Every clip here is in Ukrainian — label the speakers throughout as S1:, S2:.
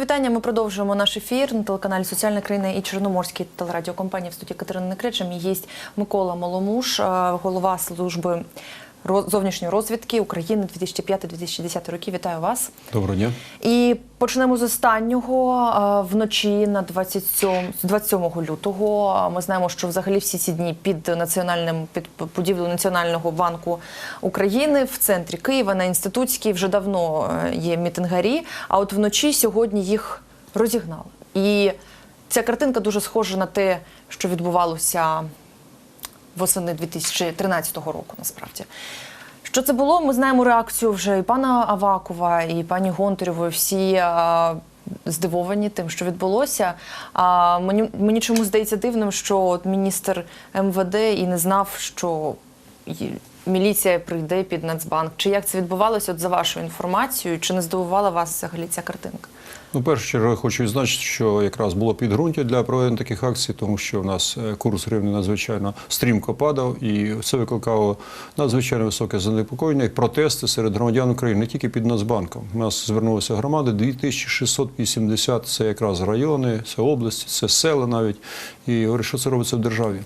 S1: Вітання. Ми продовжуємо наш ефір на телеканалі Соціальна країна і Чорноморській телерадіокомпанії в студії Катерини Некричем. Є Микола Маломуш, е, голова служби зовнішньої розвідки України 2005-2010 роки. Вітаю вас.
S2: Доброго дня.
S1: І почнемо з останнього Е, вночі на 27, 27 лютого. Ми знаємо, що взагалі всі ці дні під національним під будівлею Національного банку України в центрі Києва на інститутській вже давно е, є мітингарі. А от вночі сьогодні їх розігнали. І ця картинка дуже схожа на те, що відбувалося восени 2013 року. Насправді. Що це було? Ми знаємо реакцію вже і пана Авакова, і пані Гонтарєвої. Всі здивовані тим, що відбулося. А мені, мені чомусь здається дивним, що от міністр МВД і не знав, що міліція прийде під Нацбанк. Чи як це відбувалося? От за вашою інформацією, чи не здивувала вас взагалі ця картинка?
S2: Ну, першу чергу хочу відзначити, що якраз було підґрунтя для проведення таких акцій, тому що в нас е, курс гривні надзвичайно стрімко падав, і це викликало надзвичайно високе занепокоєння і протести серед громадян України, не тільки під Нацбанком. У нас звернулися громади 2680, це якраз райони, це області, це села навіть. І говорять, що це робиться в державі.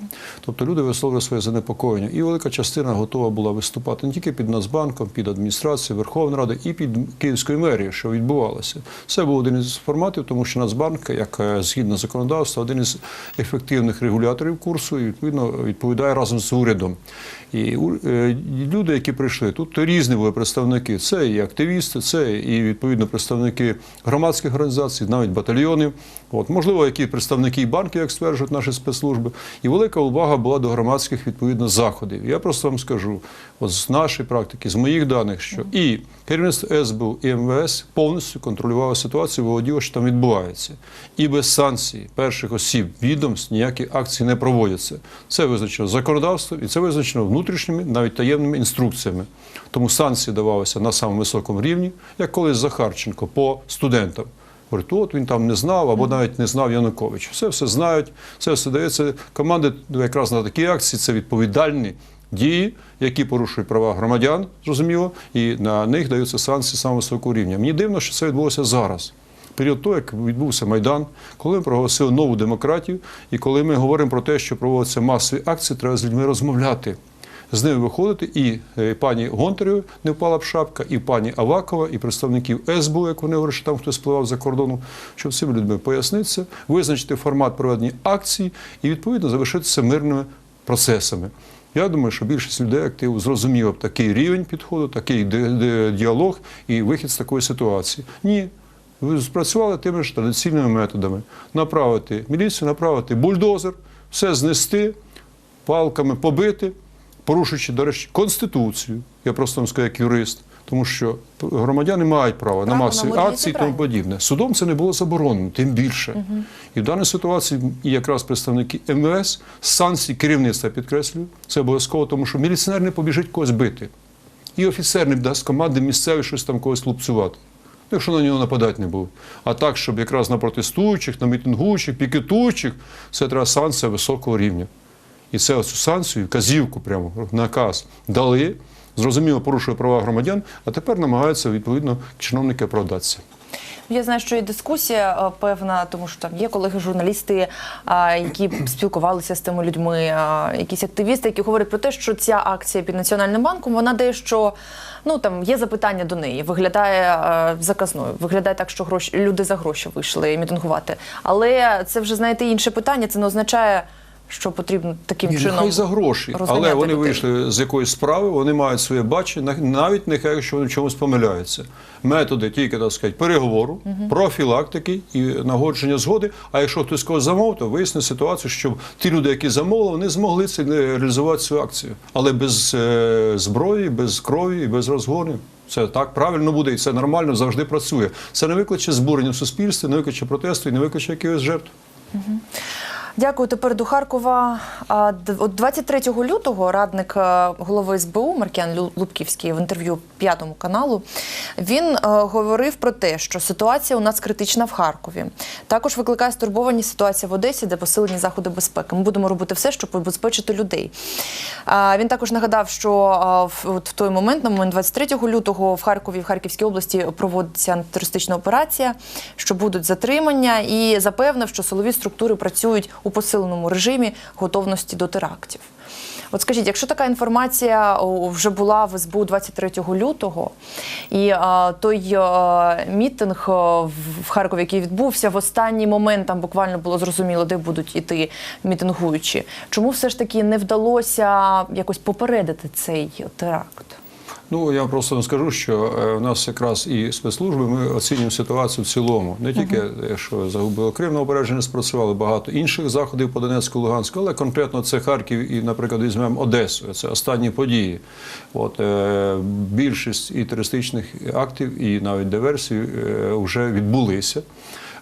S2: Тобто люди висловлювали своє занепокоєння. І велика частина готова була виступати не тільки під Нацбанком, під адміністрацією Верховної Ради і під Київською мерією, що відбувалося. Це був один із форматів, тому що Нацбанк, як е, згідно законодавства, один із ефективних регуляторів курсу і відповідно відповідає разом з урядом. І е, люди, які прийшли, тут різні були представники. Це і активісти, це і відповідно представники громадських організацій, навіть батальйонів. От можливо, які представники банків, як стверджують наші спецслужби. І велика увага була до громадських відповідно заходів. Я просто вам скажу, от з нашої практики, з моїх даних, що і керівництво СБУ і МВС повністю контролювало ситуацію, володіло, що там відбувається. І без санкцій перших осіб відомств ніякі акції не проводяться. Це визначено законодавством і це визначено внутрішніми, навіть таємними інструкціями. Тому санкції давалися на самому високому рівні, як колись Захарченко по студентам. Говорить, от він там не знав або навіть не знав Янукович. Все все знають, це все дається. Команди якраз на такі акції це відповідальні дії, які порушують права громадян, зрозуміло, і на них даються санкції самого високого рівня. Мені дивно, що це відбулося зараз. Період того, як відбувся Майдан, коли ми проголосили нову демократію, і коли ми говоримо про те, що проводяться масові акції, треба з людьми розмовляти. З ними виходити, і е, пані Гонтарєві не впала б шапка, і пані Авакова, і представників СБУ, як вони говорять, що там хтось спливав за кордону, щоб з цими людьми пояснитися, визначити формат проведення акцій і відповідно завершитися мирними процесами. Я думаю, що більшість людей активу зрозуміла б такий рівень підходу, такий діалог і вихід з такої ситуації. Ні. Ви спрацювали тими ж традиційними методами: направити міліцію, направити бульдозер, все знести, палками побити, порушуючи, до речі, Конституцію. Я просто вам скажу як юрист, тому що громадяни мають право, на
S1: Право на
S2: масові акції і тому подібне. Судом це не було заборонено, тим більше. І в даній ситуації якраз представники МВС, санкції керівництва підкреслюю, це обов'язково, тому що міліціонер не побіжить когось бити. І офіцер не дасть команди місцеві щось там когось лупцювати. Якщо на нього нападати не було. А так, щоб якраз на протестуючих, на мітингуючих, пікетуючих, це треба санкція високого рівня. І це оцю санкцію, казівку, прямо наказ дали, зрозуміло, порушує права громадян, а тепер намагаються відповідно чиновники оправдатися.
S1: Я знаю, що і дискусія е, певна, тому що там є колеги-журналісти, які спілкувалися з тими людьми, якісь активісти, які говорять про те, що ця акція під національним банком вона дещо ну там є запитання до неї, виглядає е, заказною, виглядає так, що гроші люди за гроші вийшли мітингувати. Але це вже знаєте інше питання. Це не означає, що потрібно таким
S2: Ні,
S1: чином
S2: нехай за гроші, але вони
S1: людей.
S2: вийшли з якоїсь справи, вони мають своє бачення, навіть нехай якщо вони в чомусь помиляються. Методи тільки так сказати, переговору, профілактики і нагодження згоди. А якщо хтось когось замовив, то виясни ситуацію, що ті люди, які замовили, не змогли це реалізувати цю акцію. Але без е, зброї, без крові і без розгонів. Це так правильно буде, і це нормально завжди працює. Це не викличе збурення в суспільстві, не викличе протесту і не викличе якихось жертв.
S1: Дякую. Тепер до Харкова. А, д- от 23 лютого радник е, голови СБУ Маркіан Лубківський в інтерв'ю п'ятому каналу він е, говорив про те, що ситуація у нас критична в Харкові. Також викликає стурбованість ситуація в Одесі, де посилені заходи безпеки. Ми будемо робити все, щоб убезпечити людей. Він також нагадав, що в той момент, на момент 23 лютого, в Харкові, в Харківській області проводиться антитерористична операція, що будуть затримання, і запевнив, що силові структури працюють у посиленому режимі готовності до терактів. От скажіть, якщо така інформація вже була в СБУ 23 лютого, і а, той а, мітинг в Харкові, який відбувся, в останній момент там буквально було зрозуміло, де будуть іти мітингуючі. Чому все ж таки не вдалося якось попередити цей теракт?
S2: Ну я просто скажу, що е, у нас якраз і спецслужби ми оцінюємо ситуацію в цілому. Не тільки е, що загубило Крим на опередження спрацювали багато інших заходів по Донецьку, Луганську, але конкретно це Харків і, наприклад, візьмемо Одесу. Це останні події. От е, більшість і терористичних актів, і навіть диверсій е, вже відбулися.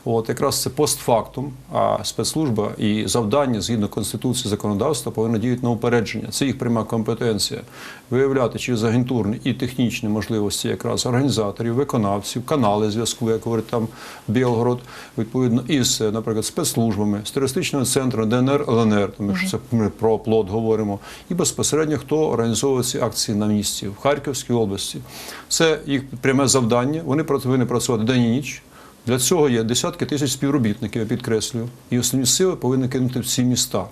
S2: От якраз це постфактум, а спецслужба і завдання згідно конституції законодавства повинні діяти на упередження. Це їх пряма компетенція виявляти через агентурні і технічні можливості якраз організаторів, виконавців, канали зв'язку, як говорить там Білгород, відповідно із, наприклад, спецслужбами, з терористичним центром ДНР, ЛНР, тому що це ми про плод говоримо, і безпосередньо хто організовує ці акції на місці в Харківській області. Це їх пряме завдання. Вони повинні працювати день і ніч. Для цього є десятки тисяч співробітників, я підкреслюю, і основні сили повинні кинути в ці міста.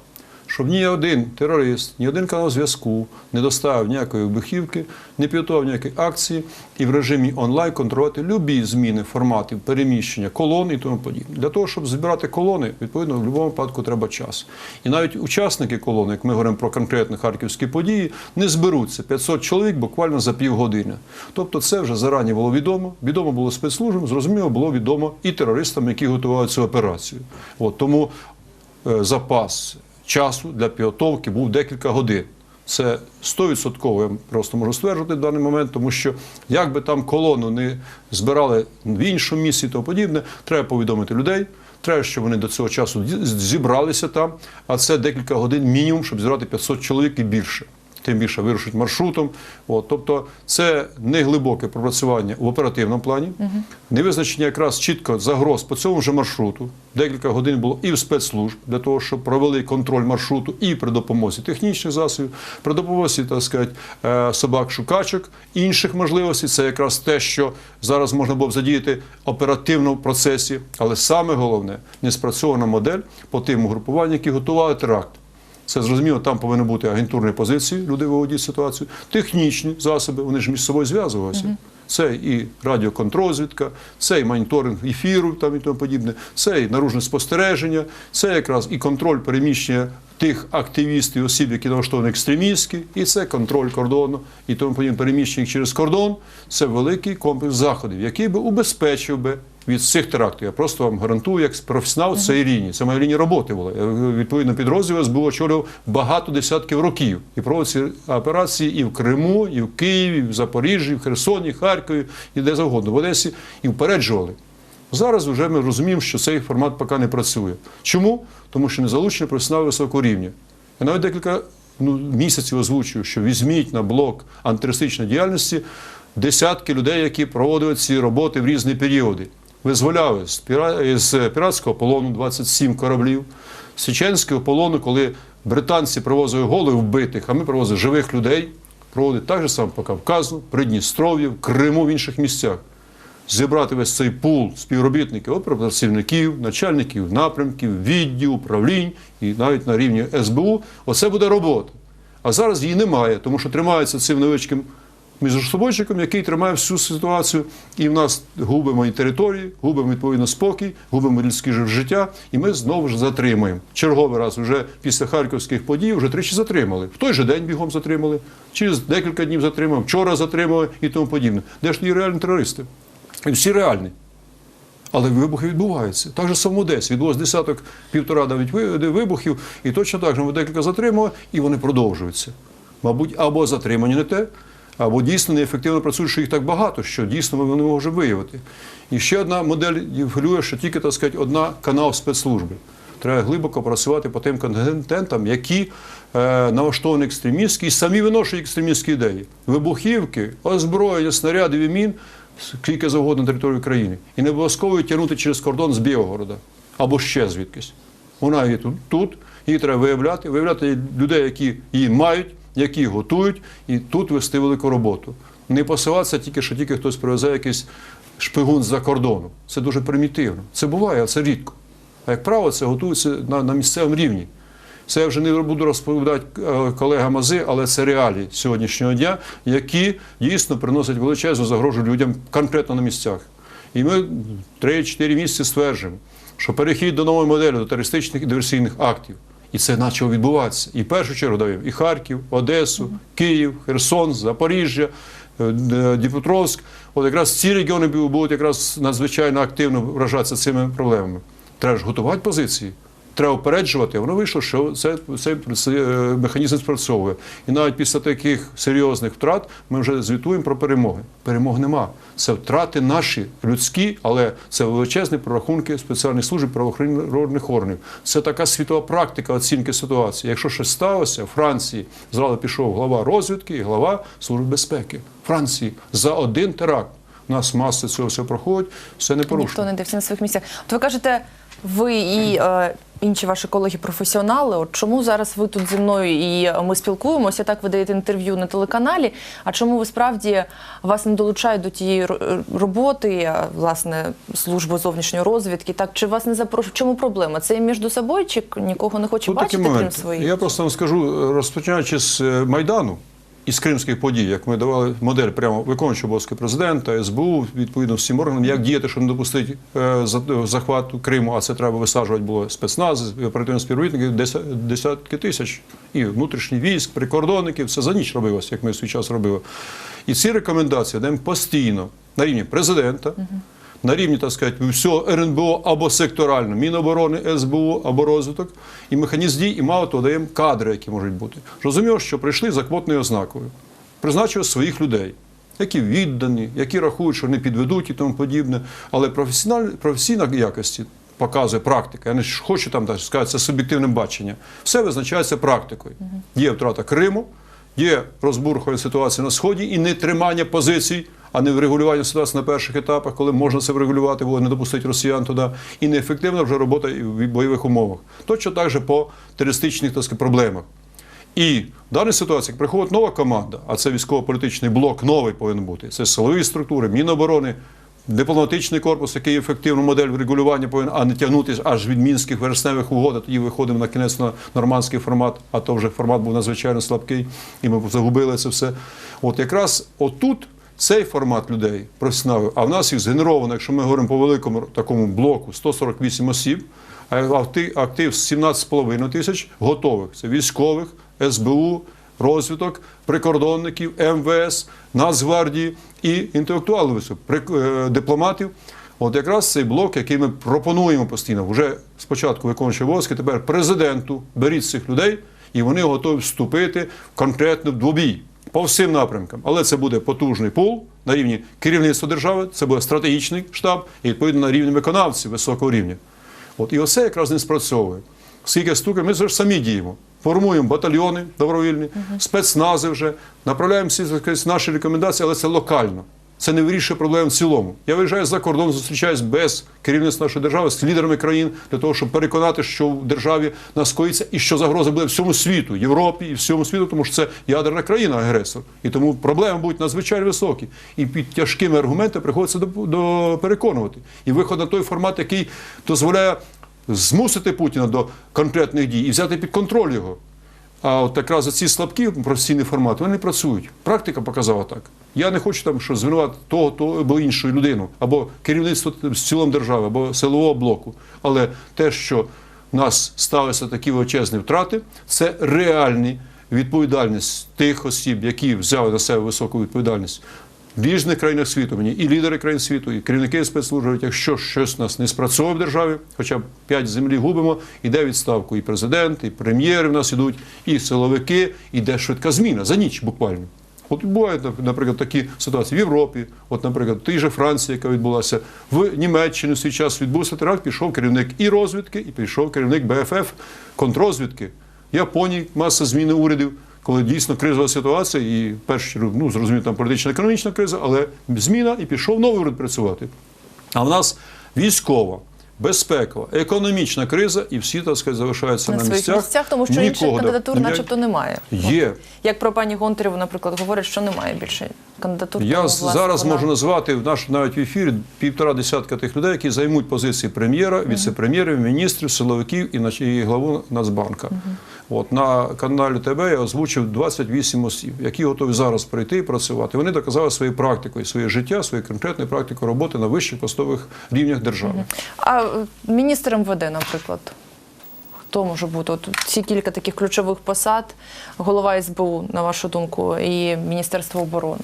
S2: Щоб ні один терорист, ні один канал зв'язку не доставив ніякої вибухівки, не підготував ніякої акції і в режимі онлайн контролювати любі зміни форматів переміщення колон і тому подібне. Для того, щоб збирати колони, відповідно, в будь-якому випадку треба час. І навіть учасники колони, як ми говоримо про конкретні харківські події, не зберуться 500 чоловік буквально за півгодини. Тобто, це вже зарані було відомо. Відомо було спецслужбам, зрозуміло, було відомо і терористам, які готували цю операцію. От тому е, запас часу для підготовки був декілька годин. Це 100% я просто можу стверджувати в даний момент, тому що як би там колону не збирали в іншому місці і подібне, треба повідомити людей. Треба, щоб вони до цього часу зібралися там, а це декілька годин мінімум, щоб зібрати 500 чоловік і більше. Тим більше вирушить маршрутом. От, тобто це не глибоке пропрацювання в оперативному плані, не визначення якраз чітко загроз по цьому ж маршруту. Декілька годин було і в спецслужб для того, щоб провели контроль маршруту і при допомозі технічних засобів, при допомозі, так сказати, е, собак-шукачок, інших можливостей. Це якраз те, що зараз можна було б задіяти оперативно в процесі. Але саме головне не спрацьована модель по тим угрупуванням, які готували теракт. Це зрозуміло, там повинні бути агентурні позиції, люди виводять ситуацію, технічні засоби, вони ж між собою зв'язувалися. Це і радіоконтрозвідка, це і моніторинг ефіру там і тому подібне, це і наружне спостереження, це якраз і контроль переміщення тих активістів, осіб, які налаштовані екстремістські, і це контроль кордону і тому подібне переміщення через кордон. Це великий комплекс заходів, який би убезпечив би від цих терактів. Я просто вам гарантую, як професіонал цієї лінії. Це моя лінія роботи була. Я, відповідно підрозділ СБУ очолював багато десятків років і проводив ці операції і в Криму, і в Києві, і в Запоріжжі, і в Херсоні, Харкові, і де завгодно, в Одесі, і впереджували. Зараз вже ми розуміємо, що цей формат поки не працює. Чому? Тому що не залучені професіонали високого рівня. Я навіть декілька ну, місяців озвучую, що візьміть на блок антитерористичної діяльності десятки людей, які проводили ці роботи в різні періоди. Визволяли з, піратського полону 27 кораблів, з чеченського полону, коли британці привозили голови вбитих, а ми привозили живих людей, проводили так же само по Кавказу, Придністров'ї, в Криму, в інших місцях. Зібрати весь цей пул співробітників, оперативників, начальників напрямків, відділ, управлінь і навіть на рівні СБУ, оце буде робота. А зараз її немає, тому що тримається цим невеличким міжсобойчиком, який тримає всю ситуацію, і в нас губимо і території, губимо відповідно спокій, губимо людське життя, і ми знову ж затримуємо. Черговий раз вже після харківських подій вже тричі затримали. В той же день бігом затримали, через декілька днів затримали, вчора затримали і тому подібне. Де ж є реальні терористи? І всі реальні. Але вибухи відбуваються. Так же само в Одесі. Відбулось десяток, півтора навіть вибухів, і точно так же ми декілька затримали, і вони продовжуються. Мабуть, або затримані не те, або дійсно неефективно працюють, що їх так багато, що дійсно ми не можемо виявити. І ще одна модель хвилює, що тільки, так сказати, одна канал спецслужби. треба глибоко працювати по тим контентам, які е, налаштовані екстремістські і самі виношують екстремістські ідеї. Вибухівки, озброєння, снарядів і мін скільки завгодно на території країни. І не обов'язково тягнути через кордон з Білгорода або ще звідкись. Вона є тут, тут, її треба виявляти, виявляти людей, які її мають, які готують, і тут вести велику роботу. Не посилатися тільки, що тільки хтось привезе якийсь шпигун з-за кордону. Це дуже примітивно. Це буває, але це рідко. А як правило, це готується на, на місцевому рівні. Це я вже не буду розповідати е, колегам Ази, але це реалії сьогоднішнього дня, які дійсно приносять величезну загрожу людям конкретно на місцях. І ми 3-4 місяці стверджуємо, що перехід до нової моделі, до терористичних і диверсійних актів. І це почало відбуватися. І в першу чергу давив і Харків, Одесу, Київ, Херсон, Запоріжжя, е, е, Дніпропетровськ. От якраз ці регіони будуть якраз надзвичайно активно вражатися цими проблемами. Треба ж готувати позиції. Треба опереджувати, воно вийшло, що це, цей е, механізм спрацьовує. І навіть після таких серйозних втрат ми вже звітуємо про перемоги. Перемог нема. Це втрати наші людські, але це величезні прорахунки спеціальних служб правоохоронних органів. Це така світова практика оцінки ситуації. Якщо щось сталося, в Франції зразу пішов глава розвідки і глава Служби безпеки. Франції за один теракт. У нас маси цього все проходить, все не порушено.
S1: Ніхто не дивиться на своїх місцях. От ви кажете, ви і е, інші ваші колеги-професіонали. От чому зараз ви тут зі мною і ми спілкуємося? Так ви даєте інтерв'ю на телеканалі. А чому ви справді вас не долучають до тієї ро- роботи, власне, служби зовнішньої розвідки? Так чи вас не запрошують? Чому проблема? Це між собою, чи нікого не хоче
S2: Тут
S1: бачити, крім своїх?
S2: Я просто вам скажу, розпочинаючи з е, Майдану і з кримських подій, як ми давали модель прямо виконуючого обов'язки президента, СБУ, відповідно всім органам, як діяти, щоб не допустити е, захвату Криму, а це треба висаджувати було спецназ, оперативних співробітників, деся- десятки тисяч і внутрішніх військ, прикордонників. Це за ніч робилося, як ми в свій час робили. І ці рекомендації даємо постійно на рівні президента. На рівні, так сказати, всього РНБО або секторально, Міноборони, СБУ або розвиток, і механізм дій, і мало того, даємо кадри, які можуть бути. Зрозуміло, що прийшли за квотною ознакою, призначили своїх людей, які віддані, які рахують, що не підведуть і тому подібне. Але професійна якості показує практика. Я не хочу там так сказати, це суб'єктивне бачення. Все визначається практикою. Є втрата Криму, є розбурхування ситуації на сході і не тримання позицій, а не врегулювання ситуації на перших етапах, коли можна це врегулювати, бо не допустити росіян туди, і неефективна вже робота в бойових умовах. Точно так же по терористичних так сказати, проблемах. І в даній ситуації, як приходить нова команда, а це військово-політичний блок новий повинен бути. Це силові структури, Міноборони, дипломатичний корпус, який ефективну модель врегулювання повинен, а не тягнутися аж від мінських вересневих угод. а Тоді виходимо на кінець на нормандський формат, а то вже формат був надзвичайно слабкий, і ми загубили це все. От якраз отут. Цей формат людей, професіоналів, а в нас їх згенеровано, якщо ми говоримо по великому такому блоку, 148 осіб, актив, актив з 17,5 тисяч готових. Це військових, СБУ, розвиток, прикордонників, МВС, Нацгвардії і інтелектуалів, е, дипломатів. От якраз цей блок, який ми пропонуємо постійно, вже спочатку виконуючи обов'язки, тепер президенту беріть цих людей, і вони готові вступити в конкретну двобій по всім напрямкам. Але це буде потужний пул на рівні керівництва держави, це буде стратегічний штаб і відповідно на рівні виконавців високого рівня. От і оце якраз не спрацьовує. Скільки стукає, ми ж самі діємо. Формуємо батальйони добровільні, спецнази вже, направляємо всі наші рекомендації, але це локально. Це не вирішує проблем в цілому. Я виїжджаю за кордон, зустрічаюсь без керівництва нашої держави з лідерами країн для того, щоб переконати, що в державі нас коїться і що загроза буде всьому світу, Європі і всьому світу, тому що це ядерна країна агресор. І тому проблеми будуть надзвичайно високі. І під тяжкими аргументами приходиться до, до переконувати. І виход на той формат, який дозволяє змусити Путіна до конкретних дій і взяти під контроль його. А от якраз оці ці слабкі професійні формати вони не працюють. Практика показала так. Я не хочу там, що звинувати того, того або іншу людину, або керівництво з цілом держави, або силового блоку. Але те, що в нас сталися такі величезні втрати, це реальні відповідальність тих осіб, які взяли на себе високу відповідальність. В різних країнах світу мені і лідери країн світу, і керівники спецслужб, якщо щось у нас не спрацьовує в державі, хоча б п'ять землі губимо, іде відставку і президент, і прем'єри в нас ідуть, і силовики, іде швидка зміна за ніч буквально. От бувають, наприклад, такі ситуації в Європі, от, наприклад, в тій же Франції, яка відбулася, в Німеччині в свій час відбувся теракт, пішов керівник і розвідки, і пішов керівник БФФ контрозвідки. Японії маса зміни урядів, коли дійсно кризова ситуація, і в ну, зрозуміло, там політична економічна криза, але зміна і пішов новий уряд працювати. А в нас військова, безпекова, економічна криза, і всі, так сказати, залишаються
S1: на
S2: на,
S1: своїх місцях, тому що інших кандидатур, начебто, немає.
S2: Є.
S1: Як про пані Гонтареву, наприклад, говорять, що немає більше кандидатур.
S2: Я зараз можу назвати в наш навіть в ефірі півтора десятка тих людей, які займуть позиції прем'єра, віце-прем'єрів, міністрів, силовиків і, і главу Нацбанка. От на каналі ТБ я озвучив 28 осіб, які готові зараз прийти і працювати. Вони доказали своєю практикою, своє життя, своєю конкретною практикою роботи на вищих постових рівнях держави.
S1: А е, міністр МВД, наприклад, хто може бути? От ці кілька таких ключових посад, голова СБУ, на вашу думку, і Міністерство оборони.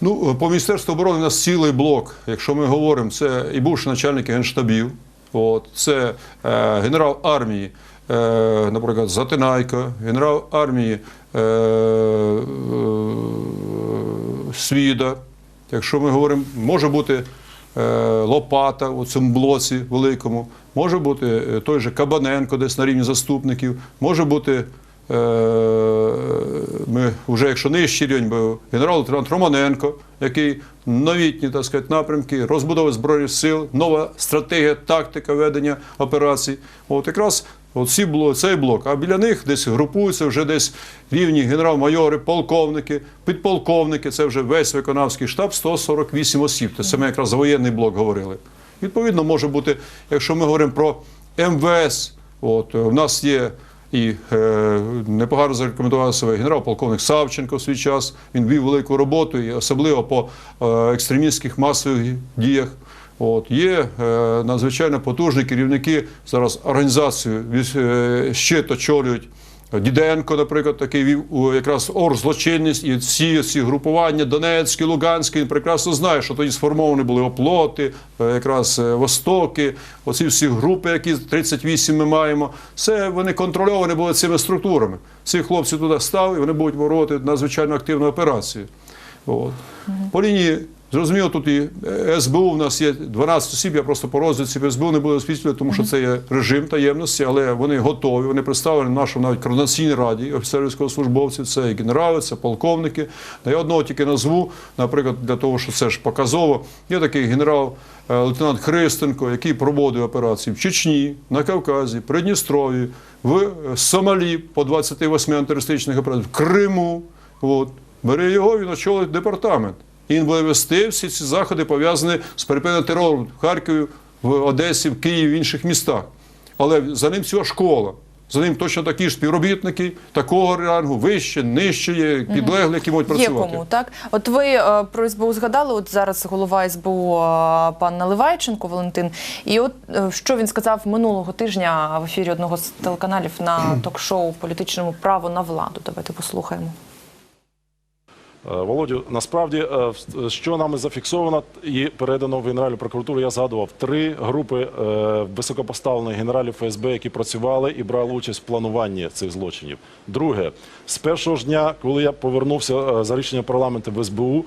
S2: Ну, по Міністерству оборони у нас цілий блок. Якщо ми говоримо, це і бувші начальники генштабів, от, це е, генерал армії, е, наприклад, Затинайко, генерал армії е, е, Свіда. Якщо ми говоримо, може бути е, Лопата у цьому блоці великому, може бути е, той же Кабаненко десь на рівні заступників, може бути. Е, Ми вже якщо нижчий рівень, бо генерал-лейтенант Романенко, який новітні так сказати, напрямки, розбудови збройних сил, нова стратегія, тактика ведення операцій. От якраз от ці цей блок. А біля них десь групуються вже десь рівні генерал-майори, полковники, підполковники. Це вже весь виконавський штаб 148 осіб. Це ми якраз за воєнний блок говорили. Відповідно, може бути, якщо ми говоримо про МВС, от в нас є. І е, непогано зарекомендував себе генерал-полковник Савченко в свій час. Він вів велику роботу, і особливо по е, екстремістських масових діях. От є е, надзвичайно потужні керівники зараз організацію е, щит очолюють. Діденко, наприклад, такий вів якраз оргзлочинність і всі ці групування Донецькі, Луганські, він прекрасно знає, що тоді сформовані були оплоти, е, якраз е, Востоки, оці всі групи, які 38 ми маємо. Це вони контрольовані були цими структурами. Ці хлопці туди стали, і вони будуть борoti надзвичайно активну операцію. От. По лінії, зрозуміло, тут і е, СБУ в нас є 12 осіб, я просто по розвідці СБУ не буду освітлювати, тому що це є режим таємності, але вони готові, вони представлені в нашому навіть координаційній раді офіцерів військовослужбовців, це і генерали, це полковники. Я одного тільки назву, наприклад, для того, що це ж показово. Є такий генерал. е, Лейтенант Христенко, який проводив операції в Чечні, на Кавказі, Придністров'ї, в е, Сомалі по 28 антитерористичних операціях, в Криму. От. Бери його, він очолить департамент. І він буде вести всі ці заходи, пов'язані з припиненням терору в Харкові, в Одесі, в Києві, в інших містах. Але за ним ціла школа. За ним точно такі ж співробітники, такого рангу, вище, нижче є, підлеглі, які можуть
S1: Є
S2: працювати.
S1: кому, так? От ви е, про СБУ згадали, от зараз голова СБУ е, пан Наливайченко Валентин. І от е, що він сказав минулого тижня в ефірі одного з телеканалів на ток-шоу політичному право на владу. Давайте послухаємо.
S3: Е, Володю, насправді, е, що нами зафіксовано і передано в Генеральну прокуратуру, я згадував три групи е, високопоставлених генералів ФСБ, які працювали і брали участь в плануванні цих злочинів. Друге, з першого ж дня, коли я повернувся за рішенням парламенту в СБУ,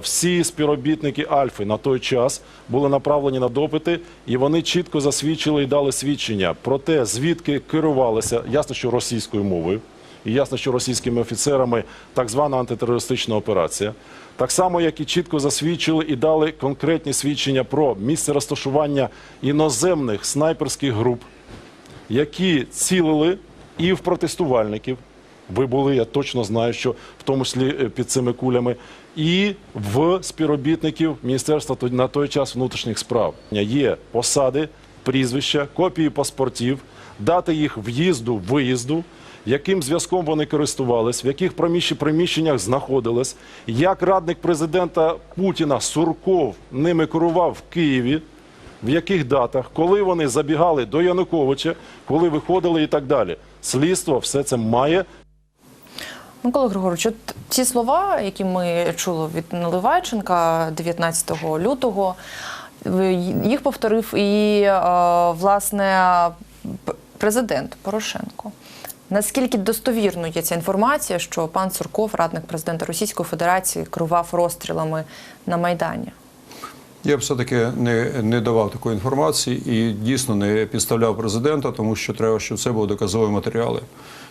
S3: всі співробітники Альфи на той час були направлені на допити, і вони чітко засвідчили і дали свідчення про те, звідки керувалися, ясно, що російською мовою. І ясно, що російськими офіцерами так звана антитерористична операція. Так само, як і чітко засвідчили і дали конкретні свідчення про місце розташування іноземних снайперських груп, які цілили і в протестувальників. Ви були, я точно знаю, що в тому числі е, під цими кулями, і в співробітників Міністерства на той час внутрішніх справ. Є посади, прізвища, копії паспортів, дати їх в'їзду, виїзду, яким зв'язком вони користувались, в яких приміщеннях знаходились, як радник президента Путіна Сурков ними керував в Києві в яких датах, коли вони забігали до Януковича, коли виходили і так далі. Слідство все це має
S1: Микола Григорович, от ці слова, які ми чули від Наливайченка 19 лютого, їх повторив і е, власне президент Порошенко. Наскільки достовірно є ця інформація, що пан Сурков, радник президента Російської Федерації, керував розстрілами на Майдані?
S2: Я б все-таки не, не давав такої інформації і дійсно не підставляв президента, тому що треба, щоб це були доказові матеріали.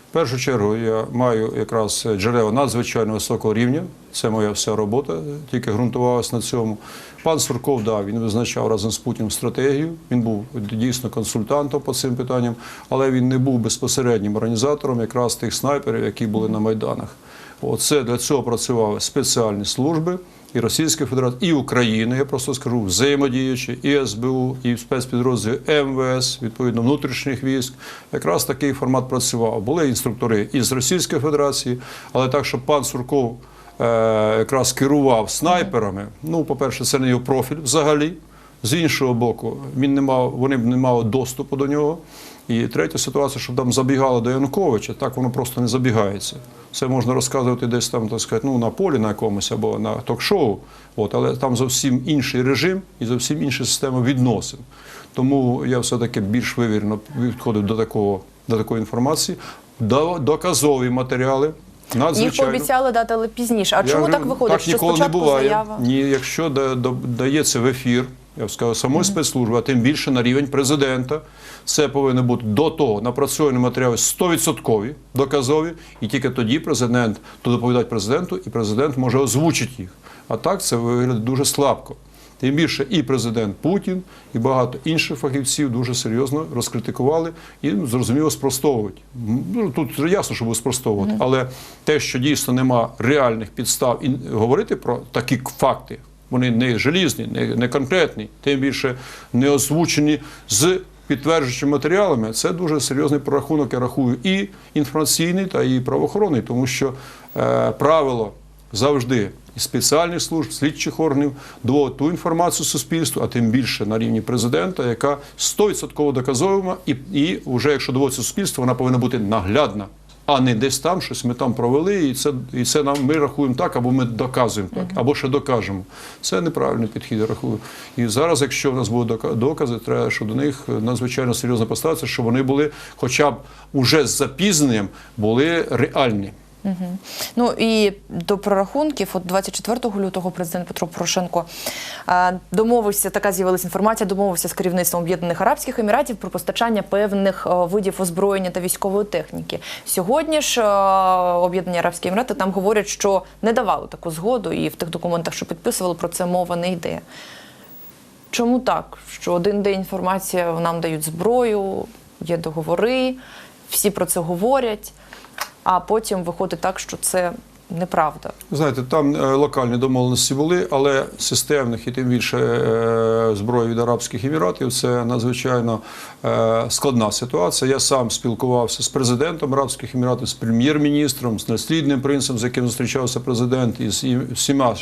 S2: В першу чергу я маю якраз джерела надзвичайно високого рівня. Це моя вся робота, тільки ґрунтувалася на цьому. Пан Сурков, да, він визначав разом з Путіним стратегію. Він був дійсно консультантом по цим питанням, але він не був безпосереднім організатором якраз тих снайперів, які були на майданах. Оце для цього працювали спеціальні служби і Російської Федерації, і України, я просто скажу, взаємодіючі, і СБУ, і спецпідрозділи МВС, відповідно внутрішніх військ. Якраз такий формат працював. Були інструктори із Російської Федерації, але так, щоб пан Сурков е, якраз керував снайперами. Ну, по-перше, це не його профіль взагалі. З іншого боку, він не мав, вони б не мали доступу до нього. І третя ситуація, щоб там забігали до Януковича, так воно просто не забігається. Це можна розказувати десь там, так сказати, ну, на полі на якомусь або на ток-шоу, от, але там зовсім інший режим і зовсім інша система відносин. Тому я все-таки більш вивірено відходив до такого до такої інформації. До- Доказові матеріали.
S1: Їх
S2: Надзвичайно.
S1: пообіцяли дати, але пізніше. А
S2: Я
S1: чому
S2: говорю,
S1: так виходить?
S2: Так
S1: що
S2: ніколи не буває.
S1: заява?
S2: Ні, якщо да- да- дається в ефір, я б сказав, самої спецслужби, а тим більше на рівень президента, це повинно бути до того напрацьовані матеріали 100% доказові, і тільки тоді президент то доповідають президенту, і президент може озвучити їх. А так це виглядає дуже слабко. Тим більше і президент Путін, і багато інших фахівців дуже серйозно розкритикували і ну, зрозуміло спростовують. Ну тут ясно, що буде спростовувати, але те, що дійсно нема реальних підстав і говорити про такі факти, вони не желізні, не, не конкретні, тим більше не озвучені з підтверджуючими матеріалами, це дуже серйозний прорахунок, я рахую, і інформаційний, та і правоохоронний, тому що е, правило завжди і спеціальних служб, слідчих органів доводить ту інформацію суспільству, а тим більше на рівні президента, яка 100% доказована, і, і вже якщо доводиться суспільству, вона повинна бути наглядна. А не десь там щось ми там провели, і це, і це нам ми рахуємо так, або ми доказуємо так, або ще докажемо. Це неправильний підхід, я рахую. І зараз, якщо в нас будуть дока- докази, треба, що до них надзвичайно серйозно поставитися, щоб вони були, хоча б уже з запізненням, були реальні.
S1: Ну і до прорахунків, от 24 лютого президент Петро Порошенко домовився, така з'явилася інформація, домовився з керівництвом Об'єднаних Арабських Еміратів про постачання певних е, видів озброєння та військової техніки. Сьогодні ж е, Об'єднані Арабські Емірати там говорять, що не давали таку згоду, і в тих документах, що підписували, про це мова не йде. Чому так? Що один день інформація нам дають зброю, є договори, всі про це говорять, а потім виходить так, що це неправда.
S2: Знаєте, там е, локальні домовленості були, але системних і тим більше е, зброї від Арабських Еміратів це надзвичайно е, складна ситуація. Я сам спілкувався з президентом Арабських Еміратів, з прем'єр-міністром, з наслідним принцем, з яким зустрічався президент, і з всіма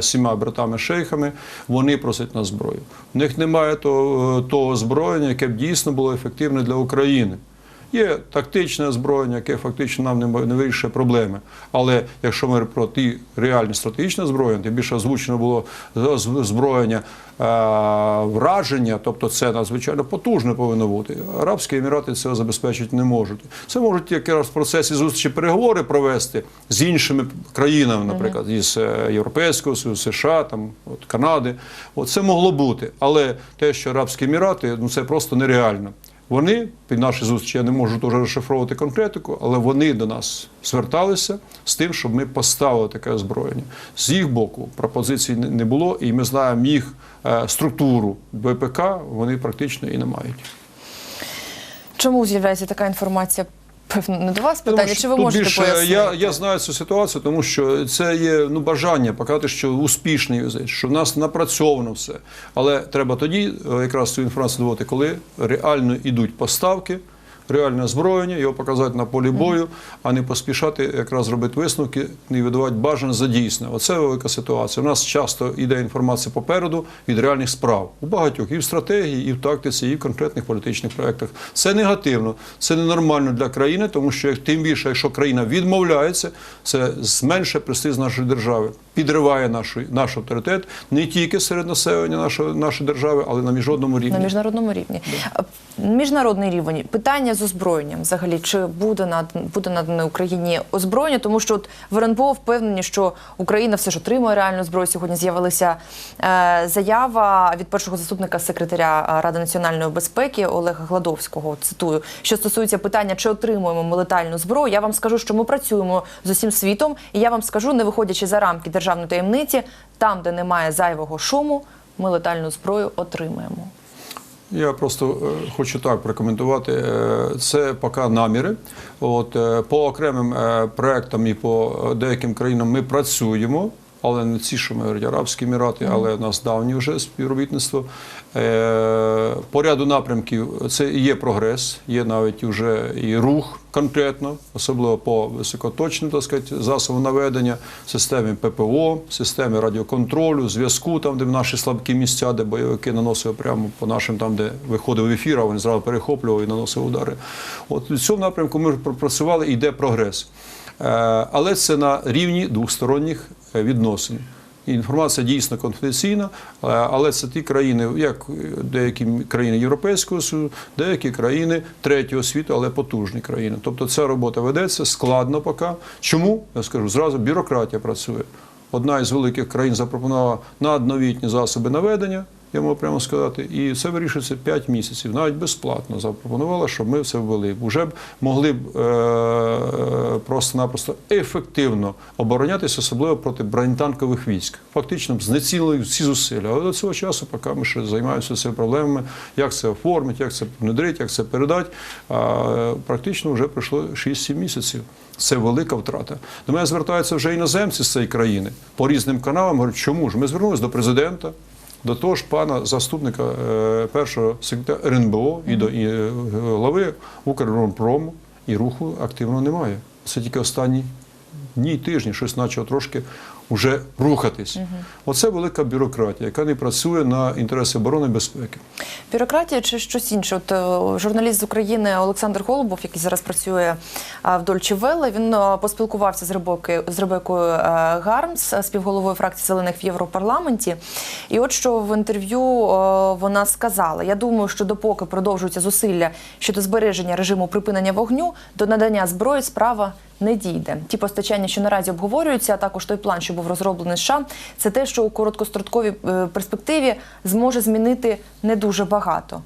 S2: сіма братами-шейхами. Вони просять на зброю. У них немає того, того озброєння, яке б дійсно було ефективне для України. Є тактичне озброєння, яке фактично нам не, вирішує проблеми. Але якщо ми про ті реальні стратегічне озброєння, тим більше озвучено було зброєння враження, тобто це надзвичайно потужне повинно бути. Арабські Емірати цього забезпечити не можуть. Це можуть якраз в процесі зустрічі переговори провести з іншими країнами, наприклад, із е, Європейського Союзу, США, там, от, Канади. От це могло бути. Але те, що Арабські Емірати, ну це просто нереально. Вони під наші зустрічі, я не можу дуже розшифровувати конкретику, але вони до нас зверталися з тим, щоб ми поставили таке озброєння. З їх боку пропозицій не було, і ми знаємо їх е, структуру БПК. вони практично і не мають.
S1: Чому з'являється така інформація? Певно, не до вас питання, чи ви
S2: тут
S1: можете
S2: більше,
S1: пояснити?
S2: Я, я знаю цю ситуацію, тому що це є ну, бажання показати, що успішний візит, що в нас напрацьовано все. Але треба тоді е, якраз цю інформацію давати, коли реально йдуть поставки, реальне озброєння, його показати на полі бою, а не поспішати якраз робити висновки і видавати бажане за дійсне. Оце велика ситуація. У нас часто йде інформація попереду від реальних справ у багатьох і в стратегії, і в тактиці, і в конкретних політичних проєктах. Це негативно, це ненормально для країни, тому що тим більше, якщо країна відмовляється, це зменшує престиж нашої держави, підриває наш, наш авторитет не тільки серед населення нашої, нашої держави, але на міжнародному рівні.
S1: На міжнародному рівні. Е, Міжнародний рівень. Питання з озброєнням? Взагалі, чи буде над буде надане Україні озброєння? Тому що от в РНБО впевнені, що Україна все ж отримує реальну зброю. Сьогодні з'явилася е, заява від першого заступника секретаря е, Ради національної безпеки Олега Гладовського. Цитую, що стосується питання, чи отримуємо ми летальну зброю. Я вам скажу, що ми працюємо з усім світом, і я вам скажу, не виходячи за рамки державної таємниці, там, де немає зайвого шуму, ми летальну зброю отримаємо.
S2: Я просто е, хочу так прокоментувати. Е, Це поки наміри. От е, по окремим проектам і по деяким країнам ми працюємо. Але не ці, що ми говорять, Арабські Емірати, але в нас давнє вже співробітництво. Е, По ряду напрямків це і є прогрес, є навіть вже і рух конкретно, особливо по високоточним так сказати, засобам наведення, системі ППО, системі радіоконтролю, зв'язку, там, де в наші слабкі місця, де бойовики наносили прямо по нашим, там, де виходив в ефір, а вони зразу перехоплювали і наносили удари. От в цьому напрямку ми пропрацювали і йде прогрес. Е, Але це на рівні двосторонніх е, відносин. Інформація дійсно конфіденційна, е, але це ті країни, як деякі країни Європейського Союзу, деякі країни третього світу, але потужні країни. Тобто ця робота ведеться складно поки. Чому? Я скажу зразу, бюрократія працює. Одна із великих країн запропонувала надновітні засоби наведення, я можу прямо сказати, і це вирішується 5 місяців, навіть безплатно запропонувала, щоб ми це ввели. Уже б могли б е- просто-напросто ефективно оборонятися, особливо проти бронетанкових військ. Фактично б знецілили всі зусилля. Але до цього часу, поки ми ще займаємося цими проблемами, як це оформити, як це внедрити, як це передати, а, практично вже пройшло 6-7 місяців. Це велика втрата. До мене звертаються вже іноземці з цієї країни по різним каналам. Говорять, чому ж ми звернулися до президента, до того ж пана заступника е, першого секретаря РНБО і до і, е, глави Укрпрому, і руху активно немає. Це тільки останні дні, тижні, щось наче трошки вже рухатись. Оце велика бюрократія, яка не працює на інтереси оборони і безпеки.
S1: Бюрократія чи щось інше? От е, журналіст з України Олександр Голубов, який зараз працює е, в Дольче Велле, він е, поспілкувався з Ребекою, з Ребекою е, Гармс, співголовою фракції зелених в Європарламенті. І от що в інтерв'ю вона сказала: я думаю, що допоки продовжуються зусилля щодо збереження режиму припинення вогню, до надання зброї справа не дійде. Ті постачання, що наразі обговорюються, а також той план, що був розроблений США, це те, що у короткостроковій е, перспективі зможе змінити не дуже багато.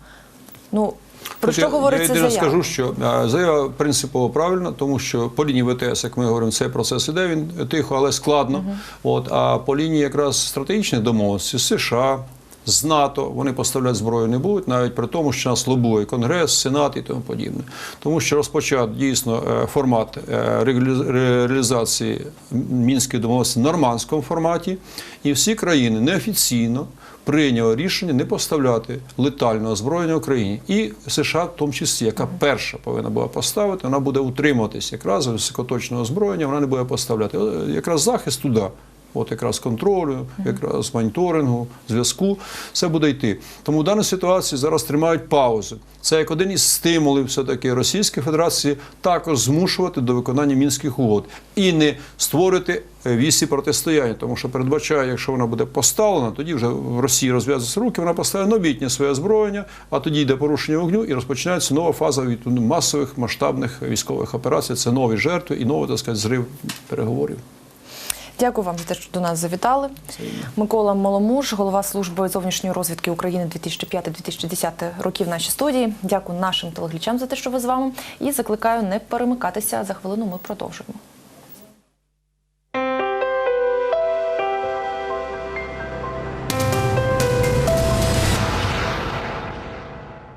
S1: Ну про
S2: От
S1: що
S2: я,
S1: говорить
S2: я єдине скажу, що заява принципово правильна, тому що по лінії ВТС, як ми говоримо, цей процес іде, він тихо, але складно. От, а по лінії якраз стратегічних домовленостей США. З НАТО вони поставляти зброю не будуть, навіть при тому, що нас лобує Конгрес, Сенат і тому подібне. Тому що розпочат дійсно е, формат е, реалі- ре- реалізації мінської домовленості в нормандському форматі, і всі країни неофіційно прийняли рішення не поставляти летальне озброєння Україні. І США, в тому числі, яка перша повинна була поставити, вона буде утримуватися якраз високоточного озброєння, вона не буде поставляти. Е, Якраз захист туди. От якраз контролю, якраз моніторингу, зв'язку, це буде йти. Тому в даній ситуації зараз тримають паузу. Це як один із стимулів все-таки Російської Федерації також змушувати до виконання мінських угод і не створити е, вісі протистояння, тому що передбачає, якщо вона буде поставлена, тоді вже в Росії розв'язуються руки, вона поставить новітнє своє озброєння, а тоді йде порушення вогню і розпочинається нова фаза від масових масштабних військових операцій. Це нові жертви і новий так сказати, зрив переговорів.
S1: Дякую вам за те, що до нас завітали. Микола Маломуж, голова служби зовнішньої розвідки України 2005-2010 років в нашій студії. Дякую нашим телеглічам за те, що ви з вами. І закликаю не перемикатися. За хвилину ми продовжуємо.